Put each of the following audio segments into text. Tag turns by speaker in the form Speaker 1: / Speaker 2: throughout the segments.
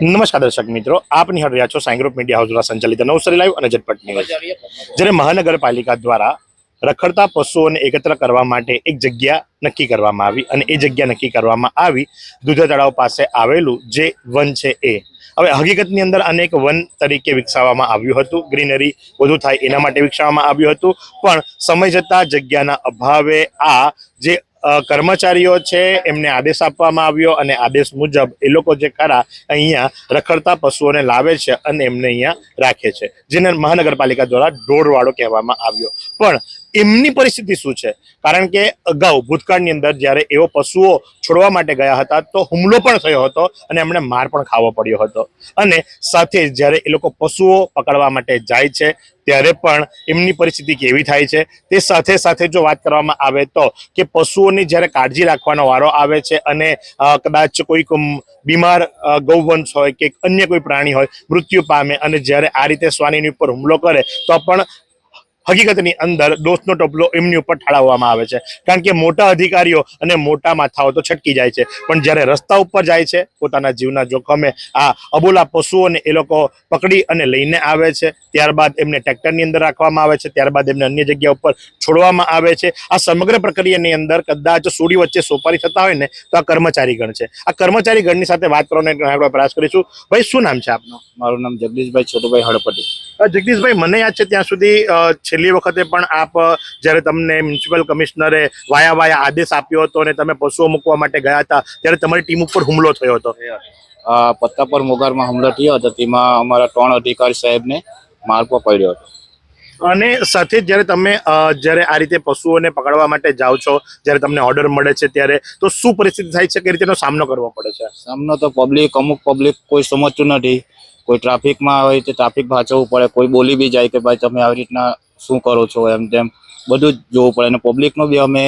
Speaker 1: નમસ્કાર દર્શક મિત્રો આપ નિહાળ રહ્યા છો સાંઈ ગ્રુપ મીડિયા હાઉસ દ્વારા સંચાલિત નવસારી લાઈવ અને ઝટપટ ન્યૂઝ. જ્યારે મહાનગરપાલિકા દ્વારા રખડતા પશુઓને એકત્ર કરવા માટે એક જગ્યા નક્કી કરવામાં આવી અને એ જગ્યા નક્કી કરવામાં આવી, દૂધા તળાવ પાસે આવેલું જે વન છે એ. હવે હકીકતની અંદર અનેક વન તરીકે વિકસાવવામાં આવ્યું હતું. ગ્રીનરી વધુ થાય એના માટે વિકસાવવામાં આવ્યું હતું. પણ સમય જતાં જગ્યાના અભાવે આ જે કર્મચારીઓ છે, એમને આદેશ આપવામાં આવ્યો અને આદેશ મુજબ એ લોકો જે ખરા અહીંયા રખડતા પશુઓને લાવે છે અને એમને અહીંયા રાખે છે. જેને મહાનગરપાલિકા દ્વારા ઢોરવાળો કહેવામાં આવ્યો. પણ એમની પરિસ્થિતિ શું છે? કારણ કે અગાઉ ભૂતકાળની અંદર જ્યારે એવો પશુઓ છોડવા માટે ગયા હતા, તો હુમલો પણ થયો હતો અને એમણે માર પણ ખાવો પડ્યો હતો. અને સાથે જ્યારે એ લોકો પશુઓ પકડવા માટે જાય છે, ત્યારે પણ એમની પરિસ્થિતિ કેવી થાય છે? તે સાથે સાથે જો વાત કરવામાં આવે તો કે પશુઓની જ્યારે કાળજી રાખવાનો વારો આવે છે અને કદાચ કોઈક બીમાર ગૌવંશ હોય કે અન્ય કોઈ પ્રાણી હોય, મૃત્યુ પામે અને જ્યારે આ રીતે સ્વાનીની ઉપર હુમલો કરે, તો પણ હકીકતની અંદર દોષનો ટોપલો એમની ઉપર ઠાળવવામાં આવે છે. કારણ કે મોટા અધિકારીઓ અને મોટા માથાઓ તો છટકી જાય છે. પણ જ્યારે રસ્તા ઉપર જાય છે પોતાના જીવના જોખમે આ અબોલા પશુઓને એ લોકો પકડી અને લઈને આવે છે. ત્યારબાદ એમને ટ્રેક્ટરની અંદર રાખવામાં આવે છે. ત્યારબાદ એમને અન્ય જગ્યા ઉપર છોડવામાં આવે છે. આ સમગ્ર પ્રક્રિયાની અંદર કદાચ સુરી વચ્ચે સોપારી થતા હોય ને તો આ કર્મચારી ગણ છે. આ કર્મચારી ગણની સાથે વાત કરવાનો આપણે પ્રયાસ કરીશું. ભાઈ શું નામ છે આપનું?
Speaker 2: મારું નામ જગદીશભાઈ છોટુભાઈ હળપતિ
Speaker 1: જગદીશભાઈ મને યાદ છે ત્યાં સુધી છેલ્લી વખતે પણ આપ જ્યારે તમને મ્યુનિસિપલ કમિશનરે વાયા વાયા આદેશ આપ્યો હતો અને તમે પશુઓ મૂકવા માટે ગયા હતા ત્યારે તમારી ટીમ ઉપર હુમલો થયો હતો.
Speaker 2: પત્તા પર મોગારમાં હુમલો થયો હતો તેમાં અમારા ત્રણ અધિકારી સાહેબને માર્ગો પડ્યો હતો.
Speaker 1: અને સાથે જ્યારે તમે જ્યારે આ રીતે પશુઓને પકડવા માટે જાઓ છો જ્યારે તમને ઓર્ડર મળે છે ત્યારે તો શું પરિસ્થિતિ થાય છે કઈ રીતેનો સામનો કરવો પડે છે?
Speaker 2: સામનો તો પબ્લિક અમુક પબ્લિક કોઈ સમજતું નથી. કોઈ ટ્રાફિકમાં હોય તો ટ્રાફિક ભાચવવું પડે કોઈ બોલી બી જાય કે ભાઈ તમે આવી રીતના શું કરો છો એમ તેમ બધું જ જોવું પડે. અને પબ્લિકનું બી અમે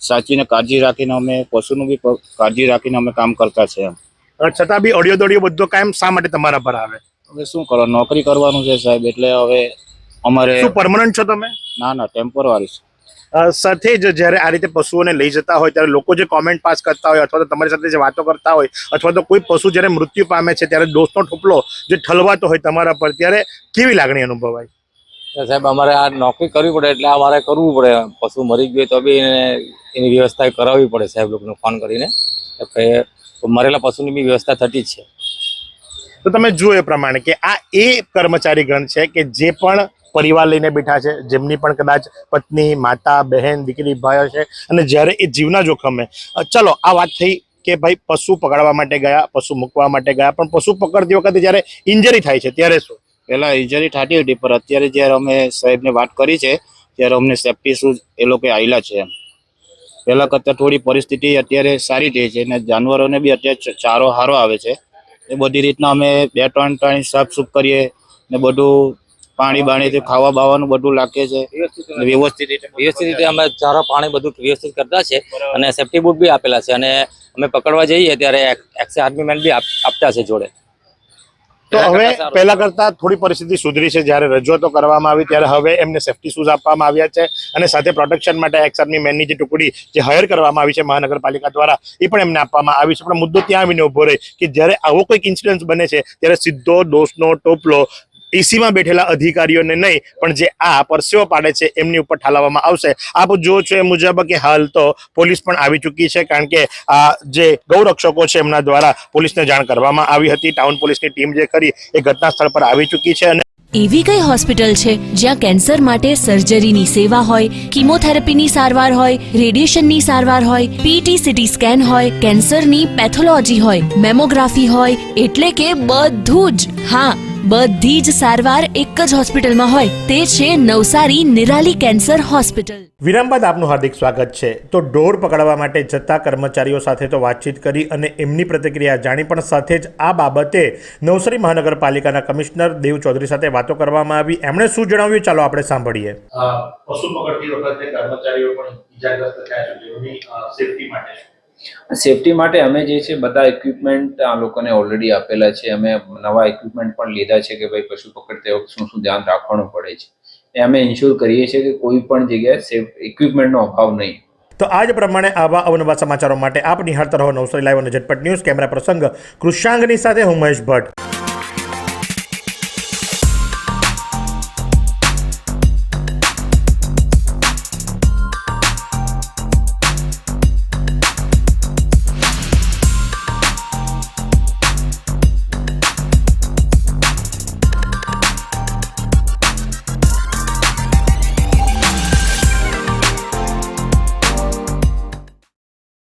Speaker 2: સાચીને કાળજી રાખીને અમે પશુનું બી કાળજી રાખીને અમે કામ કરતા છે એમ.
Speaker 1: છતાં બી ઓડિયો દોડિયો બધો કાયમ શા માટે તમારા પર આવે?
Speaker 2: હવે શું કરો નોકરી કરવાનું છે સાહેબ એટલે હવે અમારે
Speaker 1: શું પરમનન્ટ છો તમે?
Speaker 2: ના ના ટેમ્પરરી છે.
Speaker 1: સાથે જ જ્યારે આ રીતે પશુઓને લઈ જતા હોય ત્યારે લોકો જે કોમેન્ટ પાસ કરતા હોય અથવા તો તમારી સાથે જે વાતો કરતા હોય અથવા તો કોઈ પશુ જ્યારે મૃત્યુ પામે છે ત્યારે દોસ્તનો ઠોપલો જે ઠલવાતો હોય તમારા પર ત્યારે કેવી લાગણી અનુભવાય?
Speaker 3: સાહેબ, અમારે આ નોકરી કરવી પડે એટલે અમારે કરવું પડે. પશુ મરી ગયું તો બી એને એની વ્યવસ્થા કરાવવી પડે સાહેબ લોકોને ફોન કરીને. એટલે મરેલા પશુની બી વ્યવસ્થા થતી જ છે.
Speaker 1: તો તમે જુઓ એ પ્રમાણે કે આ એ કર્મચારી ગણ છે કે જે પણ પરિવાર લઈને બેઠા છે, જેમની પણ કદાચ પત્ની, માતા, બહેન, દીકરી, ભાઈઓ છે અને જ્યારે એ જીવના જોખમે ચલો, આ વાત થઈ કે ભાઈ પશુ પકડવા માટે ગયા, પશુ મૂકવા માટે ગયા, પણ પશુ પકડતી વખતે જ્યારે ઇન્જરી થાય છે, ત્યારે શું?
Speaker 2: પહેલા ઇન્જરી થતી હતી, પણ અત્યારે જ્યારે અમે સાહેબને વાત કરી છે, ત્યારે અમને સેફટી શૂઝ એ લોકો આવેલા છે એમ. પહેલા કરતાં થોડી પરિસ્થિતિ અત્યારે સારી થઈ છે અને જાનવરોને બી અત્યારે ચારો સારો આવે છે. એ બધી રીતના અમે બે ત્રણ ત્રણ સાફ સૂફ કરીએ ને બધું પાણી બાણીથી ખાવા બાવાનું બધું લાગે છે. વ્યવસ્થિત રીતે
Speaker 3: વ્યવસ્થિત રીતે અમે ચારો પાણી બધું વ્યવસ્થિત કરતા છે અને સેફ્ટી બૂટ બી આપેલા છે અને અમે પકડવા જઈએ ત્યારે એક્સે આર્મી મેન બી આપતા છે જોડે.
Speaker 1: તો હવે પહેલા કરતા થોડી પરિસ્થિતિ સુધરી છે. જ્યારે રજૂઆતો કરવામાં આવી ત્યારે હવે એમને સેફટી શૂઝ આપવામાં આવ્યા છે અને સાથે પ્રોટેક્શન માટે એક્સ આર્મી મેનની જે ટુકડી જે હાયર કરવામાં આવી છે મહાનગરપાલિકા દ્વારા એ પણ એમને આપવામાં આવી છે. પણ મુદ્દો ત્યાં આવીને ઊભો રહે કે જ્યારે આવો કોઈક ઇન્સિડન્સ બને છે ત્યારે સીધો દોષનો ટોપલો એસીમાં બેઠેલા અધિકારીઓને નહીં, પણ જે આ પરસેવો પાડે છે એમની ઉપર ઠાલવવામાં આવશે. આપ જો છો એ મુજબ કે હાલ તો પોલીસ પણ આવી ચૂકી છે, કારણ કે આ જે ગૌરક્ષકો છે એમના દ્વારા પોલીસને જાણ કરવામાં આવી હતી. ટાઉન પોલીસની ટીમ જે ખરી એ ઘટના સ્થળ પર આવી ચૂકી છે અને
Speaker 4: એવી કઈ હોસ્પિટલ છે જ્યાં કેન્સર માટે સર્જરીની સેવા હોય, કિમોથેરાપીની સારવાર હોય, રેડિયેશનની સારવાર હોય પીટી સીટી સ્કેન હોય, કેન્સરની પેથોલોજી હોય, મેમોગ્રાફી હોય, એટલે કે બધું જ. હા બધી જ સારવાર એક જ હોસ્પિટલમાં હોય. તે છે નવસારી નિરાલી કેન્સર હોસ્પિટલ.
Speaker 1: વિરામ બાદ આપનું હાર્દિક સ્વાગત છે. તો ઢોર પકડવા માટે જતા કર્મચારીઓ સાથે તો વાતચીત કરી અને એમની પ્રતિક્રિયા જાણી પણ સાથે જ આ બાબતે નવસારી મહાનગરપાલિકાના કમિશનર દેવ ચૌધરી સાથે વાતો કરવામાં આવી. એમણે શું જણાવ્યું? ચાલો આપણે સાંભળીએ. પશુ પકડતી વખતે કર્મચારીઓ પણ ઇજાગ્રસ્ત થયા છે. સેફટી માટે
Speaker 5: સેફટી માટે અમે જે છે બધા ઇક્વિપમેન્ટ આ લોકોને ઓલરેડી આપેલા છે. અમે નવા ઇક્વિપમેન્ટ પણ લીધા છે કે ભાઈ પશુ પકડતી વખતે શું શું ધ્યાન રાખવાનું પડે છે. એ અમે ઇન્શ્યોર કરીએ છીએ કે કોઈ પણ જગ્યાએ સેફ ઇક્વિપમેન્ટનો અભાવ નહીં.
Speaker 1: તો આ જ પ્રમાણે આવા અવનવા સમાચારો માટે આપ નિહાળતા રહો નવસારી લાઈવ અને ઝટપટ ન્યૂઝ કેમેરા પ્રસંગ કૃષાંગની સાથે હું મહેશ ભટ્ટ.